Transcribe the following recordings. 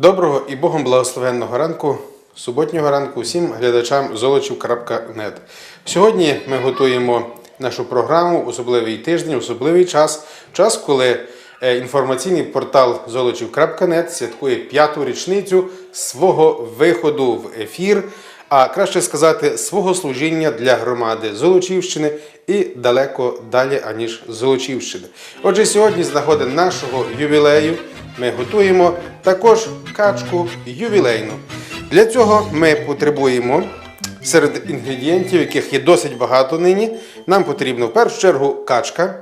Доброго і Богом благословенного ранку, суботнього ранку всім глядачам золочів.нет. Сьогодні ми готуємо нашу програму особливий тиждень, особливий час, час, коли е, інформаційний портал золочів.нет святкує п'яту річницю свого виходу в ефір, а краще сказати, свого служіння для громади Золочівщини і далеко далі, аніж Золочівщини. Отже, сьогодні з нагоди нашого ювілею ми готуємо також качку ювілейну. Для цього ми потребуємо серед інгредієнтів, яких є досить багато нині. Нам потрібно в першу чергу качка.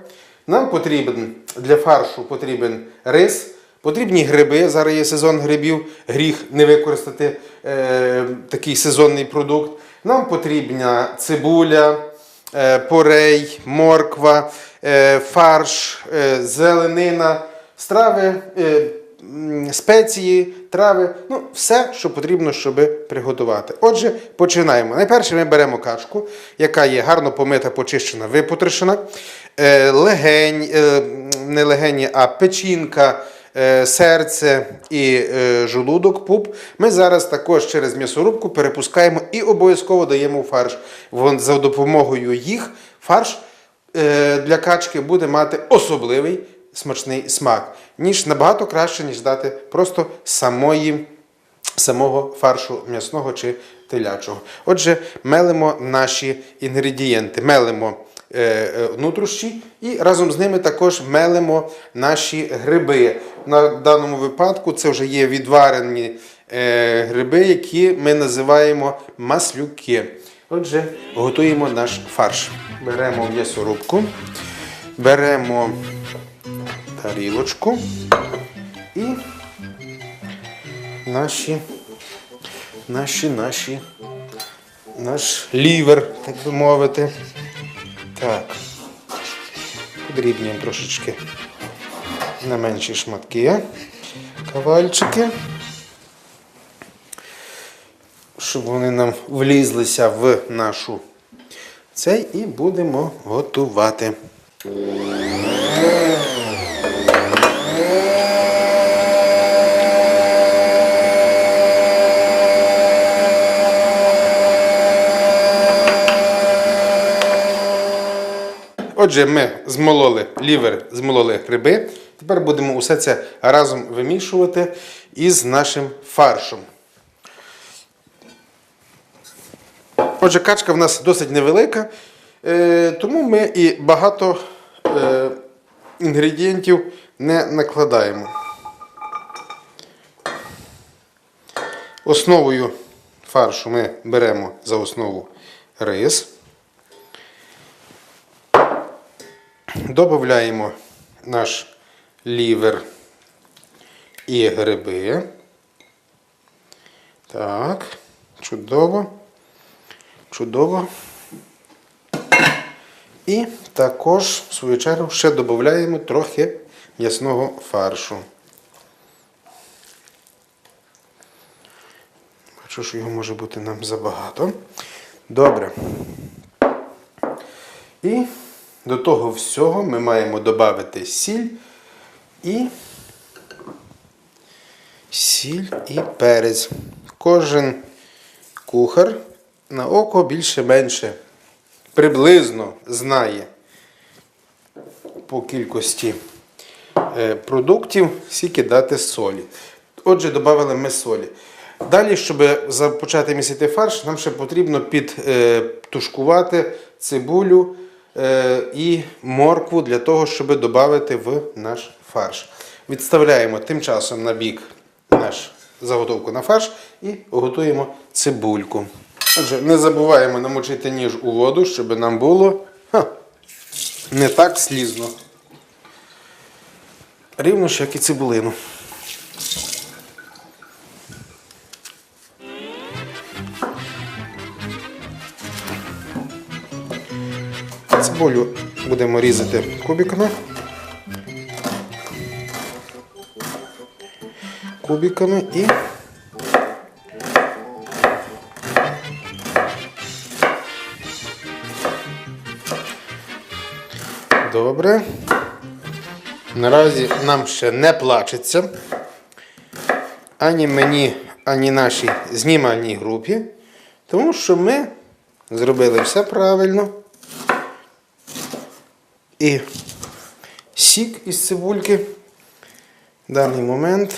Нам потрібен для фаршу потрібен рис, потрібні гриби. Зараз є сезон грибів, гріх не використати е, такий сезонний продукт. Нам потрібна цибуля, е, порей, морква, е, фарш, е, зеленина, страви, е, спеції, трави, ну все, що потрібно, щоб приготувати. Отже, починаємо. Найперше ми беремо качку, яка є гарно помита, почищена, випотрошена. Е, легень, е, не легені, а печінка. Серце і жолудок, пуп. Ми зараз також через м'ясорубку перепускаємо і обов'язково даємо фарш. За допомогою їх фарш для качки буде мати особливий смачний смак, ніж набагато краще, ніж дати просто самої, самого фаршу м'ясного чи телячого. Отже, мелимо наші інгредієнти, мелимо е, е, нутрощі і разом з ними також мелимо наші гриби. На даному випадку це вже є відварені е, гриби, які ми називаємо маслюки. Отже, готуємо наш фарш. Беремо м'ясорубку, беремо тарілочку і наші, наші, наші, наш лівер, так би мовити. Так. Подрібнюємо трошечки на менші шматки, кавальчики, щоб вони нам влізлися в нашу цей і будемо готувати. Отже, ми змололи лівер, змололи гриби. Тепер будемо усе це разом вимішувати із нашим фаршем. Отже, качка в нас досить невелика, е, тому ми і багато е, інгредієнтів не накладаємо. Основою фаршу ми беремо за основу рис. Добавляємо наш лівер і гриби. Так, чудово. Чудово. І також, в свою чергу, ще додаємо трохи м'ясного фаршу. Бачу, що його може бути нам забагато. Добре. І до того всього ми маємо додати сіль і сіль і перець. Кожен кухар на око більше-менше приблизно знає по кількості е, продуктів, скільки дати солі. Отже, додали ми солі. Далі, щоб за- почати місити фарш, нам ще потрібно підтушкувати цибулю е, і моркву для того, щоб додати в наш фарш. Відставляємо тим часом на бік наш заготовку на фарш і готуємо цибульку. Отже, не забуваємо намочити ніж у воду, щоб нам було ха, не так слізно. Рівно ж, як і цибулину. Цибулю будемо різати кубиками. Кубиками і Добре. Наразі нам ще не плачеться. ані мені, ані нашій знімальній групі, тому що ми зробили все правильно. І сік із цибульки в даний момент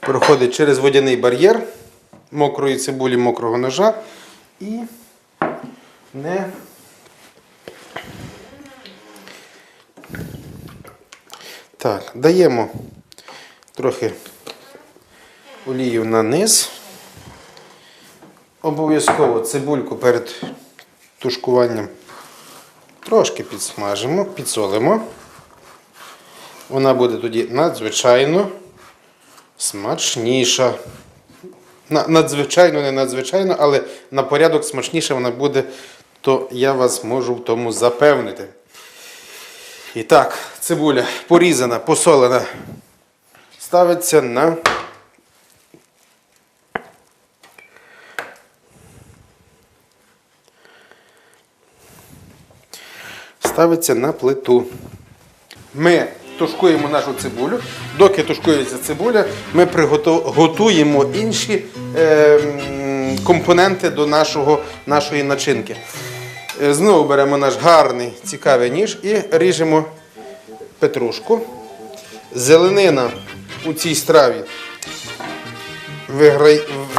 проходить через водяний бар'єр мокрої цибулі, мокрого ножа і не Так, даємо трохи олію на низ. Обов'язково цибульку перед тушкуванням трошки підсмажимо, підсолимо. Вона буде тоді надзвичайно смачніша. Надзвичайно, не надзвичайно, але на порядок смачніша вона буде, то я вас можу в тому запевнити. І так, цибуля порізана, посолена, ставиться на ставиться на плиту. Ми тушкуємо нашу цибулю. Доки тушкується цибуля, ми готуємо інші е, компоненти до нашого, нашої начинки. Е, Знову беремо наш гарний цікавий ніж і ріжемо петрушку. Зеленина у цій страві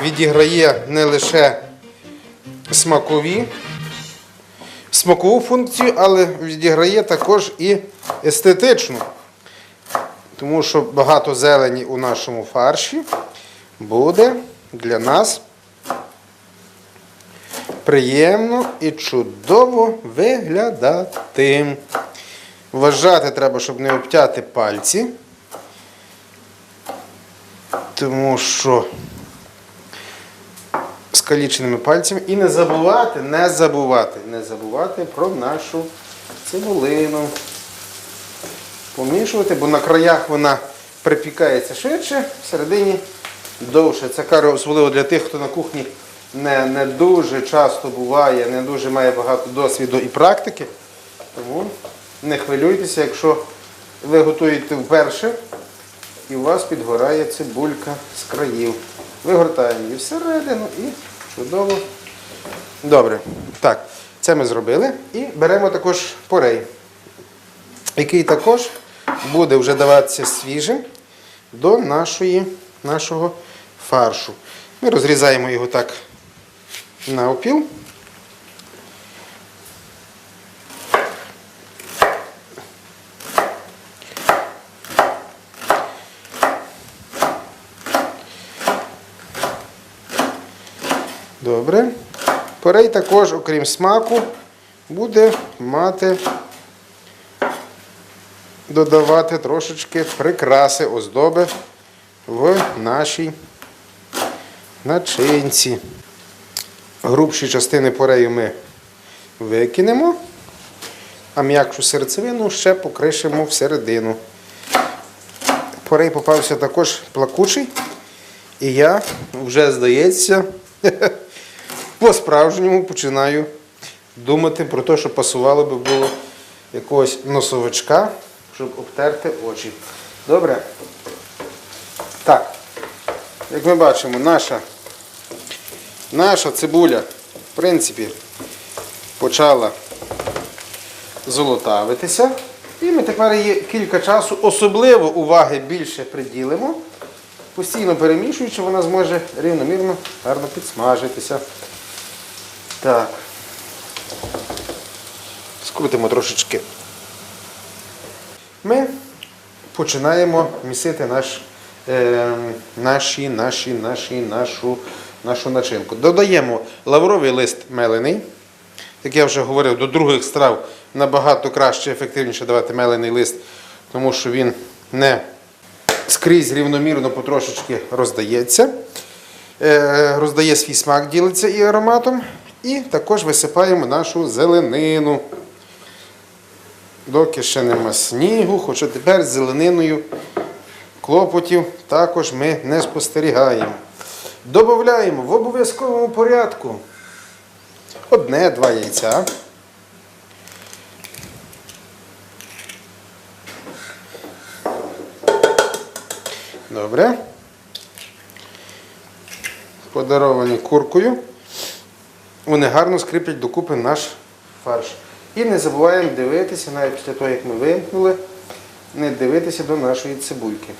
відіграє не лише смакові, смакову функцію, але відіграє також і естетичну. Тому що багато зелені у нашому фарші буде для нас приємно і чудово виглядати. Вважати треба, щоб не обтяти пальці. Тому що скаліченими пальцями і не забувати, не забувати, не забувати про нашу цибулину. Помішувати, бо на краях вона припікається швидше, всередині довше. Це кара особливо для тих, хто на кухні не, не дуже часто буває, не дуже має багато досвіду і практики. Тому не хвилюйтеся, якщо ви готуєте вперше і у вас підгорає цибулька з країв. Вигортаємо її всередину і чудово. Добре. Так, це ми зробили. І беремо також порей, який також буде вже даватися свіжим до нашої, нашого фаршу. Ми розрізаємо його так на опіл. Добре. Порей також, окрім смаку, буде мати додавати трошечки прикраси, оздоби в нашій начинці. Грубші частини порею ми викинемо, а м'якшу серцевину ще покришимо всередину. Порей попався також плакучий, і я вже, здається, по-справжньому починаю думати про те, що пасувало би було якогось носовичка, щоб обтерти очі. Добре? Так. Як ми бачимо, наша, наша цибуля, в принципі, почала золотавитися. І ми тепер її кілька часу, особливо уваги більше приділимо, постійно перемішуючи, вона зможе рівномірно гарно підсмажитися. Так. Скрутимо трошечки. Ми починаємо місити наш, е, наші, наші, наші, нашу, нашу начинку. Додаємо лавровий лист мелений. Як я вже говорив, до других страв набагато краще, ефективніше давати мелений лист, тому що він не скрізь рівномірно потрошечки роздається. Е, роздає свій смак, ділиться і ароматом. І також висипаємо нашу зеленину. Доки ще нема снігу, хоча тепер з зелениною клопотів також ми не спостерігаємо. Додаємо в обов'язковому порядку одне-два яйця. Добре. Подаровані куркою. Вони гарно скріплять докупи наш фарш. І не забуваємо дивитися, навіть після того, як ми вимкнули, не дивитися до нашої цибульки.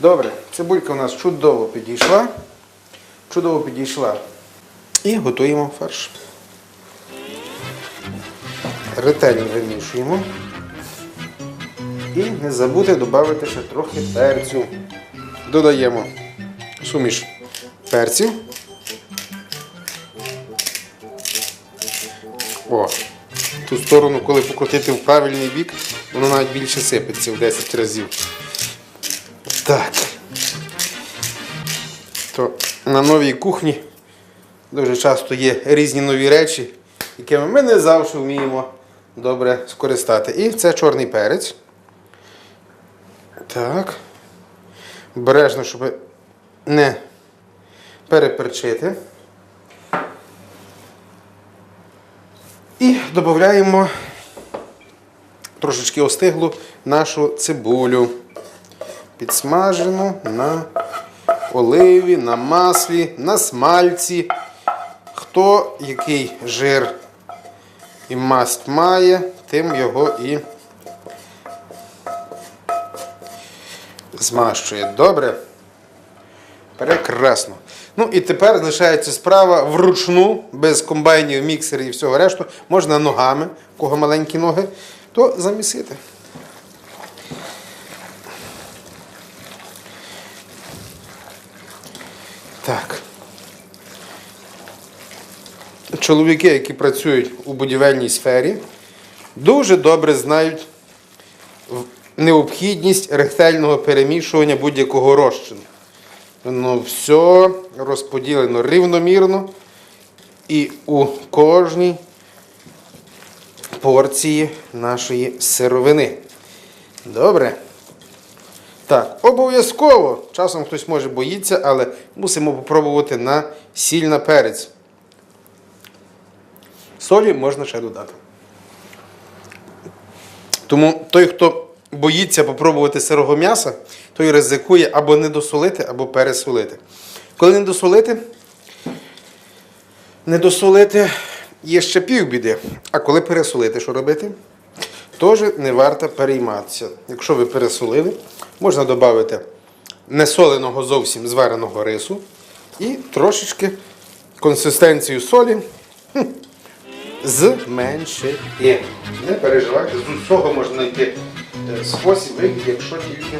Добре, цибулька у нас чудово підійшла. Чудово підійшла. І готуємо фарш. Ретельно вимішуємо. І не забудьте додати ще трохи перцю. Додаємо суміш перців. О, ту сторону, коли покрутити в правильний бік, воно навіть більше сипеться в 10 разів. Так. То на новій кухні дуже часто є різні нові речі, якими ми не завжди вміємо добре скористати. І це чорний перець. Так. Бережно, щоб не переперчити. І додаємо трошечки остиглу нашу цибулю. Підсмажену на оливі, на маслі, на смальці. Хто який жир і масть має, тим його і змащує. Добре? Прекрасно. Ну і тепер залишається справа вручну, без комбайнів, міксерів і всього решту. Можна ногами, у кого маленькі ноги, то замісити. Так. Чоловіки, які працюють у будівельній сфері, дуже добре знають необхідність ретельного перемішування будь-якого розчину. Воно все розподілено рівномірно і у кожній порції нашої сировини. Добре. Так, обов'язково. Часом хтось може боїться, але мусимо попробувати на сіль на перець. Солі можна ще додати. Тому той, хто боїться попробувати сирого м'яса, той ризикує або не досолити, або пересолити. Коли не досолити, не досолити є ще півбіди. А коли пересолити, що робити? Теж не варто перейматися. Якщо ви пересолили, можна додати несоленого зовсім звареного рису і трошечки консистенцію солі хм, зменшити. Не переживайте, з усього можна знайти спосіб, вихід, якщо тільки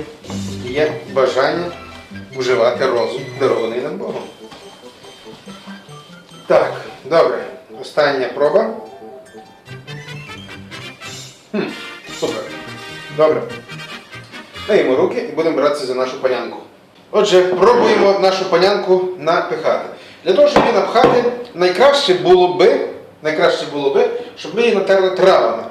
є бажання вживати розум, дарований нам Богом. Так, добре. Остання проба. Хм, супер. Добре. Даємо руки і будемо братися за нашу панянку. Отже, пробуємо нашу панянку напихати. Для того, щоб її напхати, найкраще було би, найкраще було би, щоб ми її натерли травами.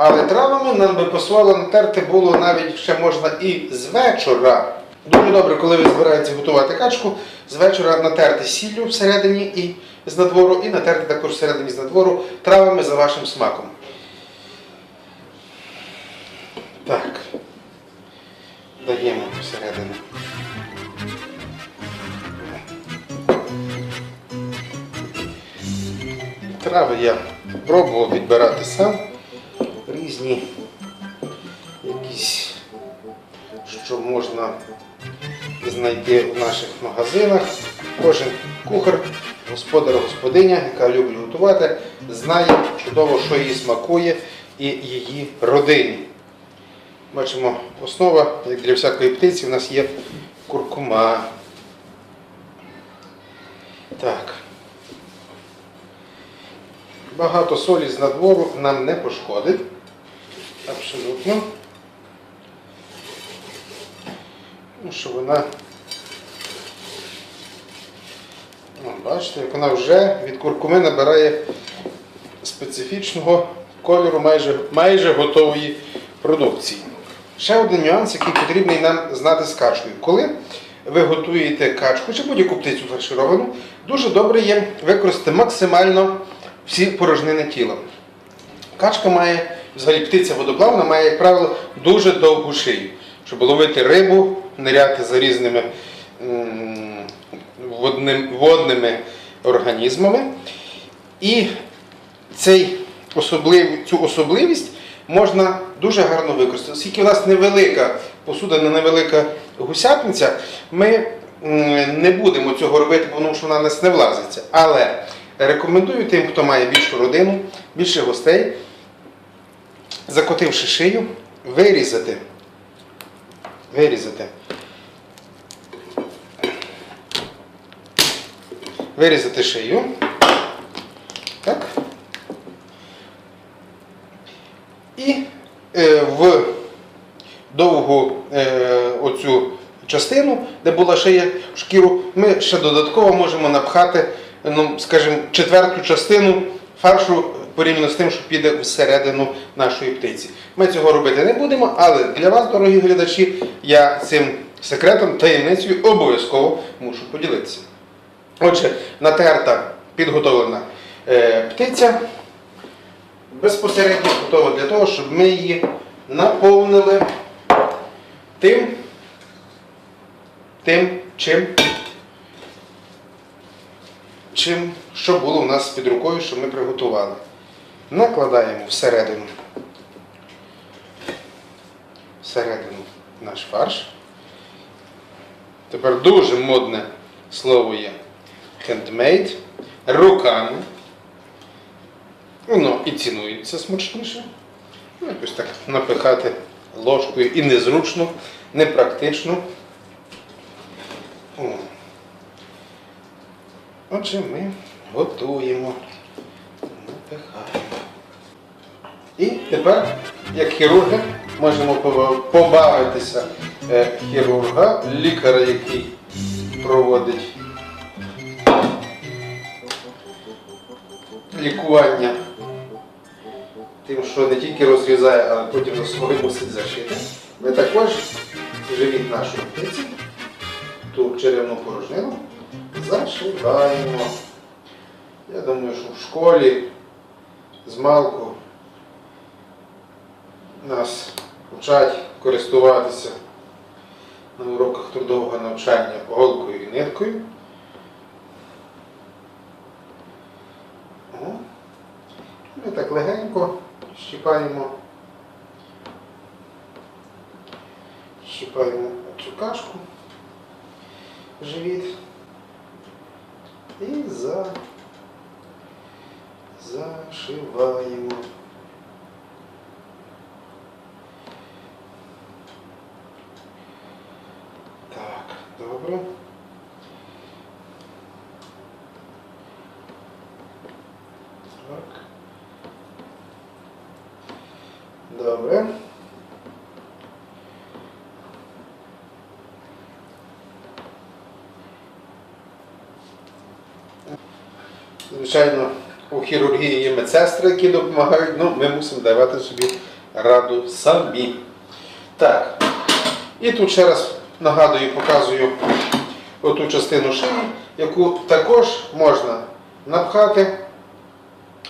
Але травами нам би посилало натерти було навіть ще можна і з вечора. Дуже добре, коли ви збираєтеся готувати качку, з вечора натерти сіллю всередині і з надвору, і натерти також всередині з надвору травами за вашим смаком. Так. Даємо всередину. Трави я пробував відбирати сам. Різні якісь, що можна знайти в наших магазинах. Кожен кухар, господар, господиня, яка любить готувати, знає чудово, що їй смакує і її родині. Бачимо, основа, як для всякої птиці, у нас є куркума. Так. Багато солі з надвору нам не пошкодить. Абсолютно. Ну, що вона. О, бачите, як вона вже від куркуми набирає специфічного кольору майже, майже готової продукції. Ще один нюанс, який потрібний нам знати з качкою. Коли ви готуєте качку чи будь-яку птицю фаршировану, дуже добре є використати максимально всі порожнини тіла. Качка має, взагалі птиця водоплавна має, як правило, дуже довгу шию. Щоб ловити рибу, ниряти за різними водним, водними організмами. І цей особлив, цю особливість можна дуже гарно використати. Оскільки у нас невелика посуда, невелика гусятниця, ми не будемо цього робити, тому що вона в нас не влазиться. Але рекомендую тим, хто має більшу родину, більше гостей, закотивши шию, вирізати. Вирізати. Вирізати шию. Так. І е, в довгу е, оцю частину, де була шия шкіру, ми ще додатково можемо напхати, ну, скажімо, четверту частину фаршу порівняно з тим, що піде всередину нашої птиці. Ми цього робити не будемо, але для вас, дорогі глядачі, я цим секретом, таємницею обов'язково мушу поділитися. Отже, натерта підготовлена е, птиця безпосередньо готова для того, щоб ми її наповнили тим, тим чим, чим, що було у нас під рукою, що ми приготували. Накладаємо всередину, всередину наш фарш. Тепер дуже модне слово є handmade, руками. Воно і цінується смачніше. Ну, якось так напихати ложкою і незручно, непрактично. О. Отже, ми готуємо, напихаємо. І тепер, як хірурги, можемо побавитися е, хірурга, лікаря, який проводить лікування тим, що не тільки розрізає, але потім за собою мусить зашити. Ми також живіт нашої птиці, ту черевну порожнину, зашиваємо. Я думаю, що в школі з малку нас вчать користуватися на уроках трудового навчання голкою і ниткою. Ми так легенько щіпаємо, щіпаємо цю кашку в живіт і за, зашиваємо. Так, добре. Так. Добре. Звичайно, у хірургії є медсестри, які допомагають, ну ми мусимо давати собі раду самі. Так. І тут ще раз нагадую, показую оту частину шиї, яку також можна напхати.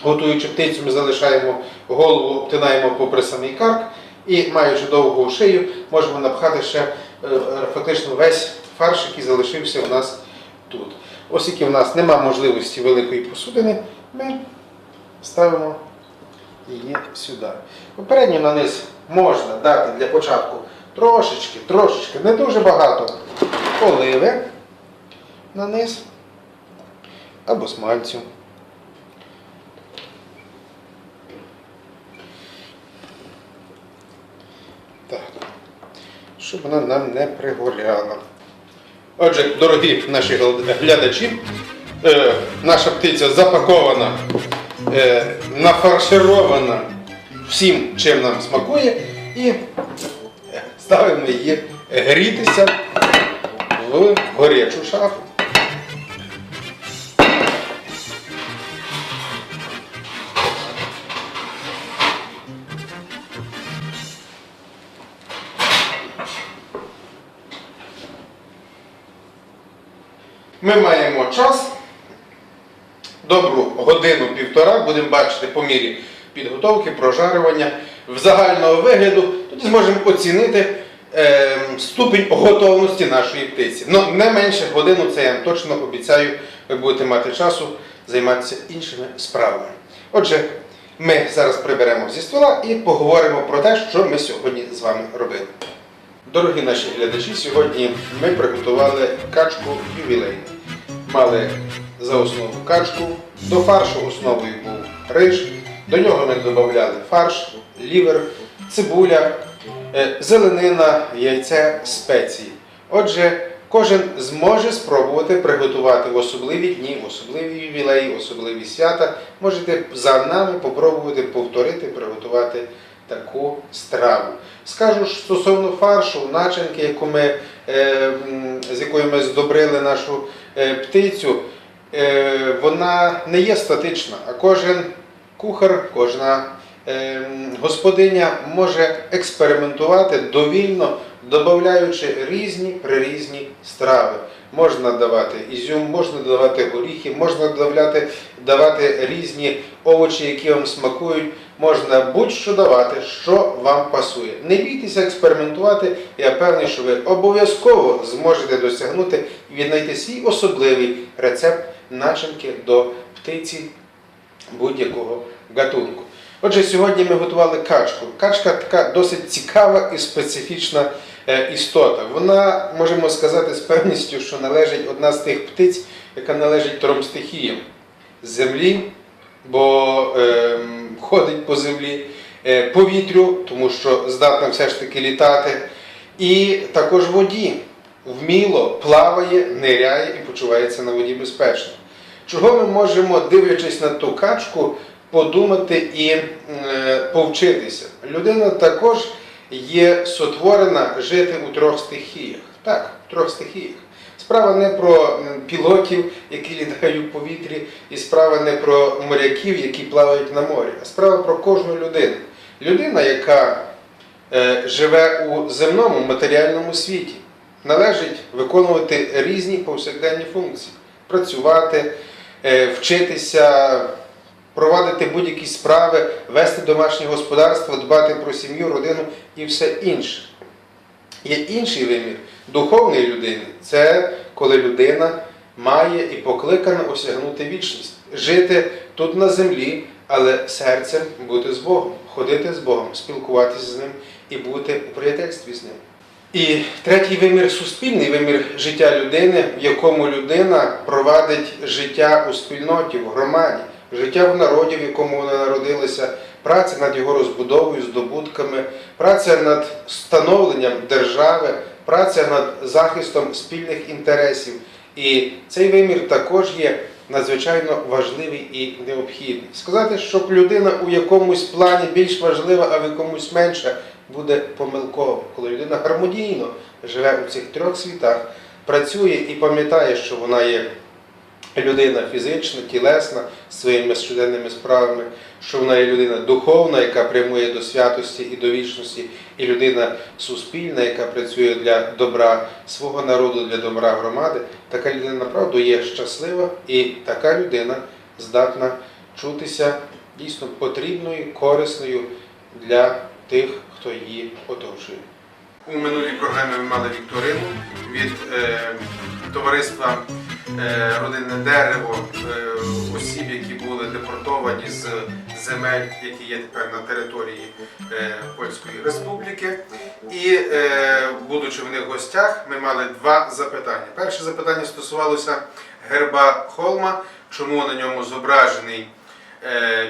Готуючи птицю, ми залишаємо голову, обтинаємо попри самий карк і, маючи довгу шию, можемо напхати ще е, е, фактично весь фарш, який залишився у нас тут. Оскільки в нас нема можливості великої посудини, ми ставимо її сюди. Попередньо на низ можна дати для початку трошечки, трошечки, не дуже багато оливи на низ або смальцю. Так. Щоб вона нам не пригоряла. Отже, дорогі наші глядачі, е, наша птиця запакована, е, нафарширована всім, чим нам смакує, і ставимо її грітися в горячу шафу. Ми маємо час, добру годину-півтора, будемо бачити по мірі підготовки, прожарювання, загального вигляду, тоді зможемо оцінити, ем, ступінь готовності нашої птиці. Ну, не менше годину, це я вам точно обіцяю, ви будете мати часу займатися іншими справами. Отже, ми зараз приберемо зі стола і поговоримо про те, що ми сьогодні з вами робили. Дорогі наші глядачі, сьогодні ми приготували качку ювілейну. Мали за основу качку, до фаршу основою був риж, до нього ми додавали фарш, лівер, цибуля, е, зеленина, яйце, спеції. Отже, кожен зможе спробувати приготувати в особливі дні, в особливі ювілеї, в особливі свята. Можете за нами попробувати повторити, приготувати таку страву. Скажу ж стосовно фаршу, начинки, яку ми, е, з якою ми здобрили нашу е, птицю, е, вона не є статична, а кожен кухар, кожна господиня може експериментувати довільно, додаючи різні прирізні страви. Можна давати ізюм, можна додавати горіхи, можна додавати, давати різні овочі, які вам смакують. Можна будь-що давати, що вам пасує. Не бійтеся експериментувати. Я певний, що ви обов'язково зможете досягнути і віднайти свій особливий рецепт начинки до птиці будь-якого гатунку. Отже, сьогодні ми готували качку. Качка така досить цікава і специфічна е, істота. Вона, можемо сказати з певністю, що належить одна з тих птиць, яка належить трьом стихіям землі, бо е, ходить по землі, е, повітрю, тому що здатна все ж таки літати, і також воді. Вміло плаває, ниряє і почувається на воді безпечно. Чого ми можемо, дивлячись на ту качку, подумати і е, повчитися? Людина також є сотворена жити у трьох стихіях. Так, в трьох стихіях. Справа не про пілотів, які літають у повітрі, і справа не про моряків, які плавають на морі, а справа про кожну людину. Людина, яка е, живе у земному матеріальному світі, належить виконувати різні повсякденні функції: працювати, е, вчитися, провадити будь-які справи, вести домашнє господарство, дбати про сім'ю, родину і все інше. Є інший вимір духовної людини це коли людина має і покликана осягнути вічність, жити тут на землі, але серцем бути з Богом, ходити з Богом, спілкуватися з ним і бути у приятельстві з ним. І третій вимір суспільний вимір життя людини, в якому людина провадить життя у спільноті, в громаді, життя в народі, в якому вона народилася, праця над його розбудовою, здобутками, праця над становленням держави, праця над захистом спільних інтересів. І цей вимір також є надзвичайно важливий і необхідний. Сказати, щоб людина у якомусь плані більш важлива, а в якомусь менше, буде помилково, коли людина гармонійно живе у цих трьох світах, працює і пам'ятає, що вона є людина фізична, тілесна своїми щоденними справами, що вона є людина духовна, яка прямує до святості і до вічності, і людина суспільна, яка працює для добра свого народу, для добра громади. Така людина направду є щаслива, і така людина здатна чутися дійсно потрібною, корисною для тих, хто її оточує. У минулій програмі ми мали вікторину від е, товариства Родинне дерево, е, осіб, які були депортовані з земель, які є тепер на території е, Польської Республіки. І, е, будучи в них в гостях, ми мали два запитання. Перше запитання стосувалося герба Холма, чому на ньому зображений е,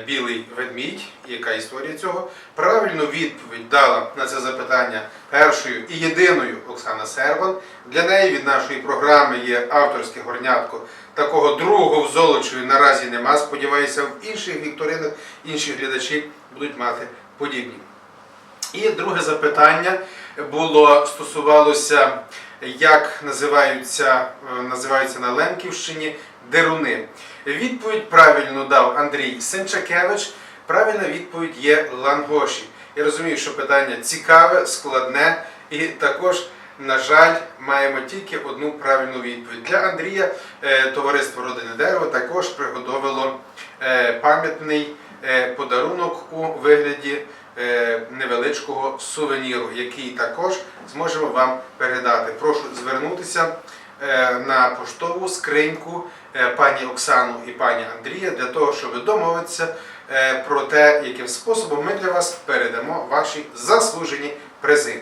білий ведмідь, яка історія цього. Правильну відповідь дала на це запитання першою і єдиною Оксана Серван. Для неї від нашої програми є авторське горнятко. Такого другого в Золочеві наразі нема. Сподіваюся, в інших вікторинах інші глядачі будуть мати подібні. І друге запитання було стосувалося, як називаються, е, називаються на Лемківщині деруни. Відповідь правильно дав Андрій Сенчакевич. Правильна відповідь є лангоші. Я розумію, що питання цікаве, складне і також. На жаль, маємо тільки одну правильну відповідь. Для Андрія е, товариство Родини Дерево також приготовило е, пам'ятний е, подарунок у вигляді невеличкого сувеніру, який також зможемо вам передати. Прошу звернутися на поштову скриньку е, пані Оксану і пані Андрія для того, щоб домовитися е, про те, яким способом ми для вас передамо ваші заслужені призи.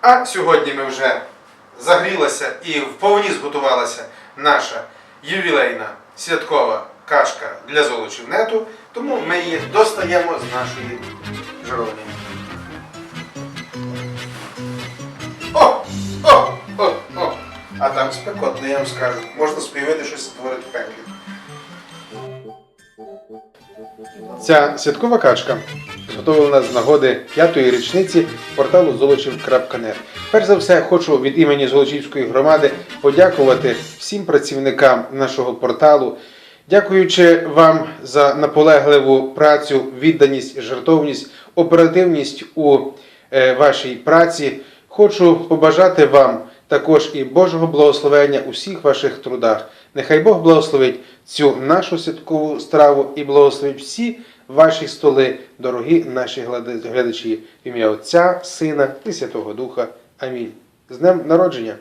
А сьогодні ми вже загрілася і вповні зготувалася наша ювілейна святкова кашка для золочів нету, тому ми її достаємо з нашої жаровні. А там спекотно, я вам скажу. Можна співати щось створити в пеклі. Ця святкова качка зготовлена з нагоди п'ятої річниці порталу золочів.нет. Перш за все, хочу від імені Золочівської громади подякувати всім працівникам нашого порталу. Дякуючи вам за наполегливу працю, відданість, жертовність, оперативність у е, вашій праці, хочу побажати вам також і Божого благословення у всіх ваших трудах. Нехай Бог благословить цю нашу святкову страву і благословить всі ваші столи, дорогі наші глядачі, в ім'я Отця, Сина і Святого Духа. Амінь. З днем народження!